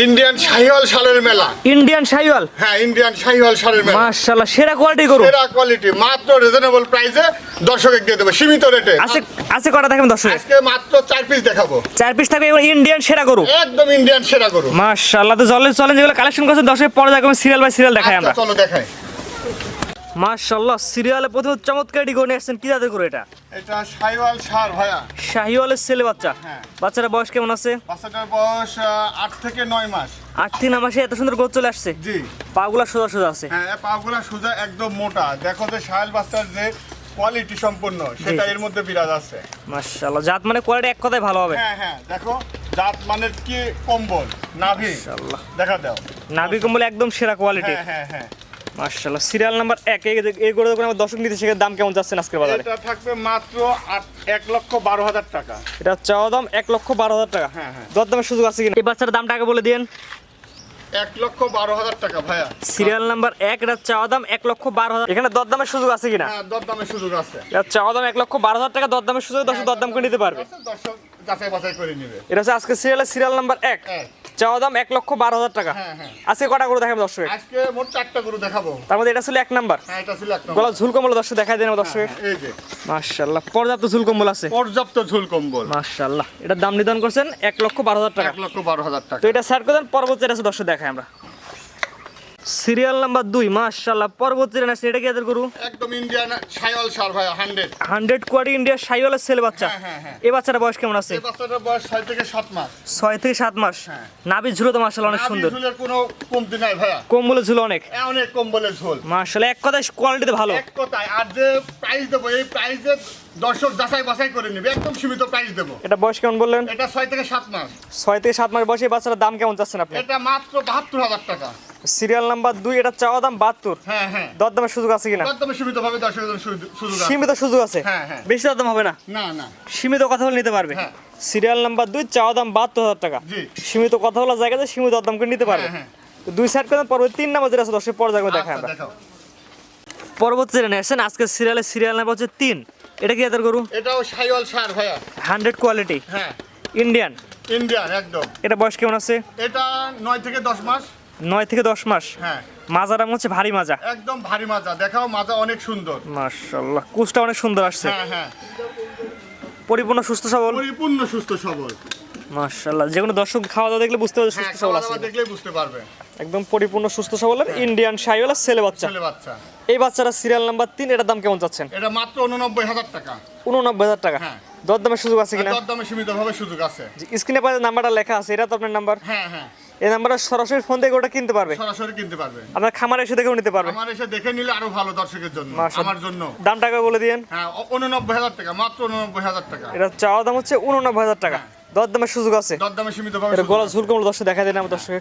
Indian Sahiwal সালের মেলা Indian Sahiwal হ্যাঁ ইন্ডিয়ান শাহিওয়াল সারের মেলা মাশাআল্লাহ সেরা কোয়ালিটি গরু। সেরা কোয়ালিটি মাত্র রিজনেবল প্রাইসে দর্শকের দিয়ে দেবো। সীমিত রেটে আছে আছে কটা দেখেন দর্শক? আজকে মাত্র চার পিস দেখাবো। 4 পিস থাকবে ইন্ডিয়ান সেরা গরু। একদম ইন্ডিয়ান সেরা গরু। মাশাআল্লাহ তো জলে চলেন যেগুলো কালেকশন করছে দর্শক পরে দেখবেন সিরিয়াল বাই সিরিয়াল দেখাই আমরা। আচ্ছা, চলো দেখাই। মাশাআল্লাহ সিরিয়ালে প্রথমে চমৎকার গরু নিয়ে আসছেন কি জাতের গরু এটা? এটা শাহিওয়াল সার ভাইয়া। শাহিওয়ালের ছেলে বাচ্চা। হ্যাঁ। বাচ্চারা বয়স কেমন আছে? বাচ্চাটার বয়স আহ, আট থেকে নয় মাস। আট তিন মাসে এত সুন্দর গরু চলে আসছে? জি। পাগুলা সোজা সোজা আছে। হ্যাঁ পাগুলা সোজা একদম মোটা। দেখো যে শাহিল বাচ্চার যে কোয়ালিটি সম্পূর্ণ সেটা এর মধ্যে বিরাজ আছে। মাশাআল্লাহ জাত মানে কোয়ালিটি এক কথায় ভালো হবে। হ্যাঁ হ্যাঁ দেখো জাত মানে কি কম্বল? নাভি। মাশাআল্লাহ। দেখা দাও। নাভি কম্বল একদম সেরা কোয়ালিটি হ্যাঁ হ্যাঁ হ্যাঁ। মাশাআল্লাহ সিরিয়াল নাম্বার এক এই এই গরু আমার দর্শক নিতে দাম কেমন যাচ্ছে আজকের বাজারে? এটা থাকবে মাত্র আট- এক লক্ষ বারো হাজার টাকা। এটা চাওয়া দাম এক লক্ষ বারো হাজার টাকা। হ্যাঁ, হ্যাঁ। দরদামের সুযোগ আছে কিনা? এই বাচ্চার দামটা আগে বলে দিন এক লক্ষ বারো হাজার টাকা ভাইয়া। সিরিয়াল নাম্বার এক এটা চাওয়া দাম এক লক্ষ বারো হাজার। এখানে দরদামের সুযোগ আছে কিনা? হ্যাঁ দরদামের সুযোগ আছে। এটা চাওয়া দাম এক লক্ষ বারো হাজার টাকা দরদামের সুযোগ দর্শক দরদাম করে নিতে পারবে। দর্শক যাচাই বাছাই করে নিবে। এটা হচ্ছে আজকে সিরিয়ালের সিরিয়াল নাম্বার এক। চাওয়া দাম এক লক্ষ বারো হাজার টাকা। হ্যাঁ, হ্যাঁ। আজকে কটা করে দেখাবো দর্শক আজকে মোট চারটা গরু দেখাবো। তার মধ্যে এটা ছিল এক নাম্বার। হ্যাঁ এটা ছিল এক নম্বর। গলা ঝুল কম্বল দর্শক দেখাই দেন দর্শক এই যে। মাশাআল্লাহ পর্যাপ্ত ঝুল কম্বল আছে। পর্যাপ্ত ঝুল কম্বল। মাশাআল্লাহ এটার দাম নির্ধারণ করছেন এক লক্ষ বারো হাজার টাকা। এক লক্ষ বারো হাজার টাকা। তো এটা স্যার করে দেন পরবর্তী আছে দর্শক দেখাই আমরা। সিরিয়াল নাম্বার দুই মাশাআল্লাহ পরবর্তী আছে এটা কি এদের গরু? একদম ইন্ডিয়ান সাইওয়াল সার ভাইয়া হান্ড্রেড। হান্ড্রেড কোয়ারি ইন্ডিয়া সাইওয়ালের ছেলে বাচ্চা। হ্যাঁ, হ্যাঁ, হ্যাঁ। বাচ্চাটা বয়স কেমন আছে? এই বাচ্চাটার বয়স ছয় থেকে সাত মাস। ছয় থেকে সাত মাস। নাভি ঝুলো তো মার্শাল অনেক সুন্দর। নাভি ঝুলের কোনো কমতি নাই ভাইয়া। কম্বলে ঝুলো অনেক। এ অনেক ঝোল। মার্শাল এক কথায় কোয়ালিটিতে ভালো। এক কথায় আর যে প্রাইস দেবো এই প্রাইসে দর্শক যাচাই বাছাই করে নিবে একদম সীমিত প্রাইস দেবো। এটা বয়স কেমন বললেন? এটা ছয় থেকে সাত মাস। ছয় থেকে সাত মাস বয়সে এই বাচ্চাটার দাম কেমন চাচ্ছেন আপনি? এটা মাত্র বাহাত্তর হাজার টাকা। সিরিয়াল নাম্বার দুই এটা চাওয়া দাম বাহাত্তর। হ্যাঁ হ্যাঁ। দরদামের সুযোগ আছে কিনা? সীমিত ভাবে। সীমিত সুযোগ আছে? হ্যাঁ। বেশি দরদাম হবে না? না না। সীমিত কথা বলে নিতে পারবে। সিরিয়াল নাম্বার দুই চাওয়া দাম বাহাত্তর হাজার টাকা। সীমিত কথা বলার জায়গাতে সীমিত দরদাম করে নিতে পারবে। দুই সাইড করে পরবর্তী তিন নাম্বার যেটা আছে দশের পর যাবে দেখা আচ্ছা, আমরা পরবর্তী যেটা নিয়ে আসছেন আজকে সিরিয়ালের সিরিয়াল নাম্বার হচ্ছে তিন। এটা কি এদের গরু? এটাও সাইওয়াল সার ভাইয়া। Hundred quality. হ্যাঁ। ইন্ডিয়ান। ইন্ডিয়ান একদম। এটা বয়স কেমন আছে? এটা নয় থেকে দশ মাস। নয় থেকে দশ মাস? হ্যাঁ। মাজাটা হচ্ছে ভারী মাজা। একদম ভারী মাজা। দেখাও মাজা অনেক সুন্দর। মাশাল্লাহ কুচটা অনেক সুন্দর আসছে। হ্যাঁ হ্যাঁ। পরিপূর্ণ সুস্থ সবল? পরিপূর্ণ সুস্থ সবল। যে কোনো দর্শক খাওয়া দাওয়া দেখলে বুঝতে পারবে হ্যাঁ সুস্থ সবল আছে। দেখলেই বুঝতে পারবে। একদম পরিপূর্ণ সুস্থ সবলের ইন্ডিয়ান শাইওয়ালা ছেলে বাচ্চা। ছেলে বাচ্চা। এই বাচ্চারা সিরিয়াল নাম্বার তিন এটার দাম কেমন চাচ্ছেন? এটা মাত্র উননব্বই হাজার টাকা। উননব্বই হাজার টাকা। হ্যাঁ। দরদামের সুযোগ আছে কিনা? দরদামে সুযোগ আছে। স্ক্রিনে পাশে নাম্বারটা লেখা আছে এটা তো আপনার নাম্বার হ্যাঁ হ্যাঁ। এই নাম্বারটা সরাসরি ফোন থেকে ওটা কিনতে পারবে। সরাসরি কিনতে পারবে। আপনার খামারে এসে দেখেও নিতে পারবে। আমার এসে দেখে নিলে আরও ভালো দর্শকের জন্য আমার জন্য। দামটা আগে বলে দিয়েন। হ্যাঁ উননব্বই হাজার টাকা মাত্র উননব্বই হাজার টাকা। এটা চাওয়া দাম হচ্ছে উননব্বই হাজার টাকা। দরদামের সুযোগ আছে। দরদামে সীমিত এটা গলা ঝুল কমলো দর্শক দেখা দেন আমার দর্শক।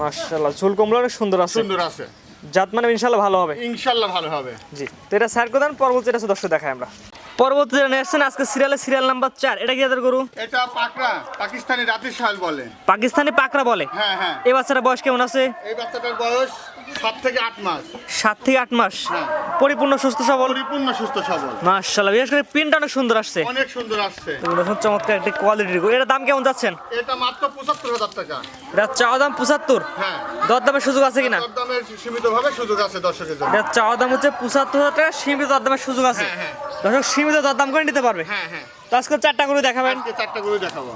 মাশাআল্লাহ ঝুল কমলো অনেক সুন্দর আছে। সুন্দর আছে। জাত মানে ইনশাল্লাহ ভালো হবে। ইনশাল্লাহ ভালো হবে। জি তো এটা স্যার করে দেন পরবর্তী এটা দর্শক দেখাই আমরা। পরবর্তী যেটা নিয়ে আজকে সিরিয়ালের সিরিয়াল নাম্বার চার। এটা কি এদের গরু? এটা পাকড়া পাকিস্তানি রাতের শাল বলে। পাকিস্তানি পাকড়া বলে? হ্যাঁ হ্যাঁ। এই বাচ্চাটার বয়স কেমন আছে? এই বাচ্চাটার বয়স সাত থেকে আট মাস। সাত থেকে আট মাস? হ্যাঁ। পরিপূর্ণ সুস্থ সবল? পরিপূর্ণ সুস্থ সবল। মাশাআল্লাহ বিশেষ করে অনেক সুন্দর আসছে। অনেক সুন্দর আসছে। চমৎকার একটা কোয়ালিটির এটার দাম কেমন যাচ্ছেন? এটা মাত্র পঁচাত্তর হাজার টাকা। এটা চাওয়া দাম পঁচাত্তর? হ্যাঁ। দরদামের সুযোগ আছে কিনা? দরদামের সীমিত ভাবে সুযোগ আছে দর্শকের জন্য। এটা চাওয়া দাম হচ্ছে পঁচাত্তর হাজার টাকা সীমিত দরদামের সুযোগ আছে। হ্যাঁ, হ্যাঁ। দর্শক সীমিত দরদাম করে নিতে পারবে। হ্যাঁ হ্যাঁ। তো আজকে চারটা করে দেখাবেন। চারটা করে দেখাবো।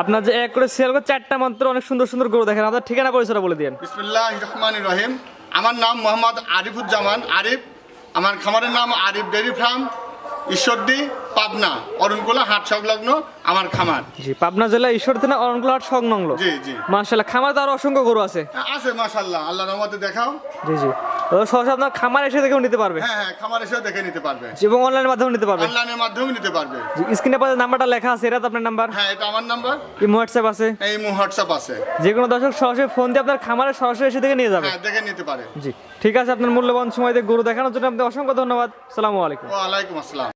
আপনার যে এক করে সেল করে চারটা মাত্র অনেক সুন্দর সুন্দর গরু দেখেন। আপনার ঠিকানা পরিচয় বলে দিন বিসমুল্লাহ রহমান রহিম আমার নাম মোহাম্মদ আরিফুজ্জামান। আরিফ, আমার খামারের নাম আরিফ ডেরি ফার্ম, ঈশ্বরদী। পাবনা অরুণকুলা হাট সংলগ্ন আমার খামার। জি পাবনা জেলা ঈশ্বর থানা অরণকুলাহাট সংলগ্ন? জি জি। মাশাআল্লাহ খামার তো আরও অসংখ্য গরু আছে। আছে মাশাল্লাহ আল্লাহ রহমতে দেখাও। জি জি। তো সহজে আপনার খামার এসে দেখেও নিতে পারবে? হ্যাঁ হ্যাঁ খামার এসেও দেখে নিতে পারবে। জি, এবং অনলাইনের মাধ্যমে নিতে পারবে? অনলাইনের মাধ্যমে নিতে পারবে। স্ক্রিনে পাশে নাম্বারটা লেখা আছে এটা তো আপনার নাম্বার হ্যাঁ এটা আমার নাম্বার এই হোয়াটসঅ্যাপ আছে? এই হোয়াটসঅ্যাপ আছে। যে কোনো দর্শক সরাসরি ফোন দিয়ে আপনার খামারে সরাসরি এসে দেখে নিয়ে যাবে। হ্যাঁ দেখে নিতে পারে। জি ঠিক আছে আপনার মূল্যবান সময় দিয়ে গরু দেখানোর জন্য আপনাকে অসংখ্য ধন্যবাদ। সালামু আলাইকুম। ওয়ালাইকুম আসসালাম।